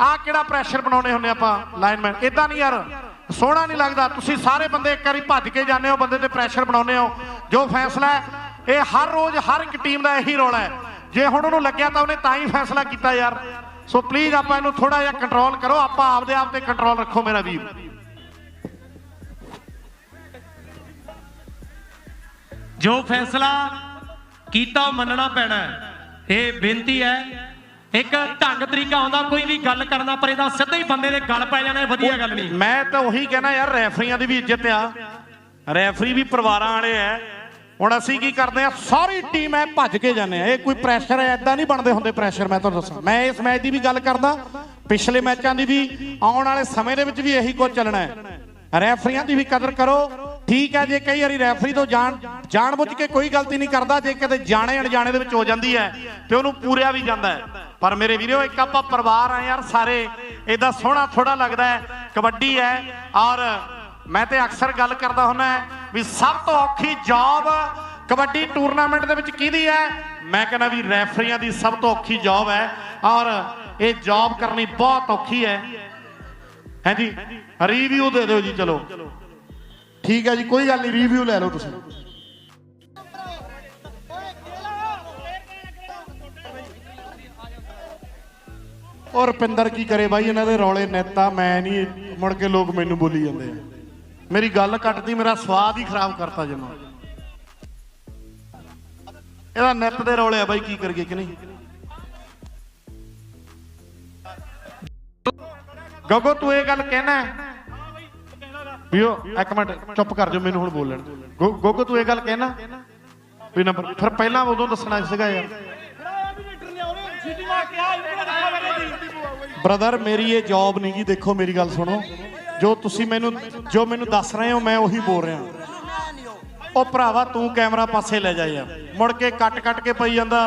ਆ ਕਿਹੜਾ ਪ੍ਰੈਸ਼ਰ ਬਣਾਉਣੇ ਹੁੰਦੇ ਆਪਾਂ ਲਾਈਨਮੈਨ ਇਦਾਂ ਨਹੀਂ ਯਾਰ। ਸੋਹਣਾ ਨਹੀਂ ਲੱਗਦਾ। ਤੁਸੀਂ ਸਾਰੇ ਬੰਦੇ ਇੱਕ ਵਾਰੀ ਭੱਜ ਕੇ ਜਾਂਦੇ ਹੋ, ਬੰਦੇ ਤੇ ਪ੍ਰੈਸ਼ਰ ਬਣਾਉਂਦੇ ਹੋ। ਜੋ ਫੈਸਲਾ ਹੈ, ਇਹ ਹਰ ਰੋਜ਼ ਹਰ ਇੱਕ ਟੀਮ ਦਾ ਇਹੀ ਰੋਲ ਹੈ। ਜੇ ਹੁਣ ਉਹਨੂੰ ਲੱਗਿਆ ਤਾਂ ਉਹਨੇ ਤਾਂ ਹੀ ਫੈਸਲਾ ਕੀਤਾ ਯਾਰ। ਸੋ ਪਲੀਜ਼ ਆਪਾਂ ਇਹਨੂੰ ਥੋੜਾ ਜਿਹਾ ਕੰਟਰੋਲ ਕਰੋ। ਆਪਾਂ ਆਪਦੇ ਆਪ ਤੇ ਕੰਟਰੋਲ ਰੱਖੋ ਮੇਰਾ ਵੀਰ। ਜੋ ਫੈਸਲਾ ਕੀਤਾ ਮੰਨਣਾ ਪੈਣਾ ਇਹ ਬੇਨਤੀ ਹੈ, ਇੱਕ ਢੰਗ ਤਰੀਕਾ ਹੁੰਦਾ ਕੋਈ ਵੀ ਗੱਲ ਕਰਨਾ ਪਰ ਇਹਦਾ ਸਿੱਧਾ ਹੀ ਬੰਦੇ ਦੇ ਗੱਲ ਪੈ ਜਾਣਾ ਵਧੀਆ ਗੱਲ ਨਹੀਂ। ਮੈਂ ਤਾਂ ਉਹੀ ਕਹਿਣਾ ਯਾਰ, ਰੈਫਰੀਆਂ ਦੀ ਵੀ ਇੱਜ਼ਤ ਆ। ਰੈਫਰੀ ਵੀ ਪਰਿਵਾਰਾਂ ਵਾਲੇ ਐ ਹੁਣ ਅਸੀਂ ਕੀ ਕਰਦੇ ਆ ਸਾਰੀ ਟੀਮ ਐ ਭੱਜ ਕੇ ਜਾਂਦੇ ਆ। ਇਹ ਕੋਈ ਪ੍ਰੈਸ਼ਰ ਐ ਐਦਾਂ ਨਹੀਂ ਬਣਦੇ ਹੁੰਦੇ ਪ੍ਰੈਸ਼ਰ ਮੈਂ ਤੁਹਾਨੂੰ ਦੱਸਾਂ। ਮੈਂ ਇਸ ਮੈਚ ਦੀ ਵੀ ਗੱਲ ਕਰਦਾ, ਪਿਛਲੇ ਮੈਚਾਂ ਦੀ ਵੀ, ਆਉਣ ਵਾਲੇ ਸਮੇਂ ਦੇ ਵਿੱਚ ਵੀ ਇਹੀ ਕੁਝ ਚੱਲਣਾ ਹੈ। ਰੈਫਰੀਆਂ ਦੀ ਵੀ ਕਦਰ ਕਰੋ। ਠੀਕ ਹੈ, ਜੇ ਕਈ ਵਾਰੀ ਰੈਫਰੀ ਤੋਂ ਜਾਣ ਜਾਣਬੁੱਝ ਕੇ ਕੋਈ ਗਲਤੀ ਨਹੀਂ ਕਰਦਾ, ਜੇ ਕਦੇ ਜਾਣੇ ਅਣਜਾਣੇ ਦੇ ਵਿੱਚ ਹੋ ਜਾਂਦੀ ਹੈ, ਤੇ ਉਹਨੂੰ ਪੂਰਿਆ ਵੀ ਜਾਂਦਾ ਹੈ। ਪਰ ਮੇਰੇ ਵੀਰੋ, ਇੱਕ ਆਪਾਂ ਪਰਿਵਾਰ ਆ ਯਾਰ ਸਾਰੇ ਇਦਾਂ ਸੋਹਣਾ ਥੋੜਾ ਲੱਗਦਾ ਹੈ, ਕਬੱਡੀ ਹੈ। ਔਰ ਮੈਂ ਤੇ ਅਕਸਰ ਗੱਲ ਕਰਦਾ ਹੁੰਦਾ ਵੀ ਸਭ ਤੋਂ ਔਖੀ ਜੌਬ ਕਬੱਡੀ ਟੂਰਨਾਮੈਂਟ ਦੇ ਵਿੱਚ ਕਿਹਦੀ ਹੈ? ਮੈਂ ਕਹਿੰਦਾ ਵੀ ਰੈਫਰੀਆਂ ਦੀ ਸਭ ਤੋਂ ਔਖੀ ਜੌਬ ਹੈ। ਔਰ ਇਹ ਜੌਬ ਕਰਨੀ ਬਹੁਤ ਔਖੀ ਹੈ। ਹਾਂਜੀ ਰਿਵਿਊ ਦੇ ਦਿਓ ਜੀ, ਚਲੋ। ਠੀਕ ਹੈ ਜੀ, ਕੋਈ ਗੱਲ ਨਹੀਂ ਰਿਵਿਊ ਲੈ ਲਓ ਤੁਸੀਂ। ਔਰ ਰੁਪਿੰਦਰ ਕੀ ਕਰੇ ਬਾਈ, ਇਹਨਾਂ ਦੇ ਰੌਲੇ ਨੇਤਾ, ਮੈਂ ਨਹੀਂ, ਮੁੜ ਕੇ ਲੋਕ ਮੈਨੂੰ ਬੋਲੀ ਜਾਂਦੇ ਆ। ਮੇਰੀ ਗੱਲ ਕੱਟਦੀ, ਮੇਰਾ ਸਵਾਦ ਹੀ ਖਰਾਬ ਕਰਤਾ ਜਮਾ ਇਹਦਾ ਨੈਟ ਦੇ ਰੌਲੇ ਆ ਬਾਈ, ਕੀ ਕਰੀਏ ਕਿ ਨਹੀਂ? ਗਗੋ, ਤੂੰ ਇਹ ਗੱਲ ਕਹਿਣਾ ਹੈ? ਇੱਕ ਮਿੰਟ, ਚੁੱਪ ਕਰ ਜਾ ਮੈਨੂੰ ਹੁਣ ਬੋਲਣ ਗੋਗੋ, ਤੂੰ ਇਹ ਗੱਲ ਕਹਿਣਾ ਵੀ ਨੰਬਰ ਫਿਰ ਪਹਿਲਾਂ ਉਦੋਂ ਦੱਸਣਾ ਸੀਗਾ ਯਾਰ। ਬ੍ਰਦਰ ਮੇਰੀ ਇਹ ਜੌਬ ਨਹੀਂ ਜੀ ਦੇਖੋ ਮੇਰੀ ਗੱਲ ਸੁਣੋ। ਜੋ ਤੁਸੀਂ ਮੈਨੂੰ, ਜੋ ਮੈਨੂੰ ਦੱਸ ਰਹੇ ਹੋ, ਮੈਂ ਉਹੀ ਬੋਲ ਰਿਹਾ। ਉਹ ਭਰਾਵਾ, ਤੂੰ ਕੈਮਰਾ ਪਾਸੇ ਲੈ ਜਾ ਯਾਰ। ਮੁੜ ਕੇ ਕੱਟ ਕੱਟ ਕੇ ਪਈ ਜਾਂਦਾ।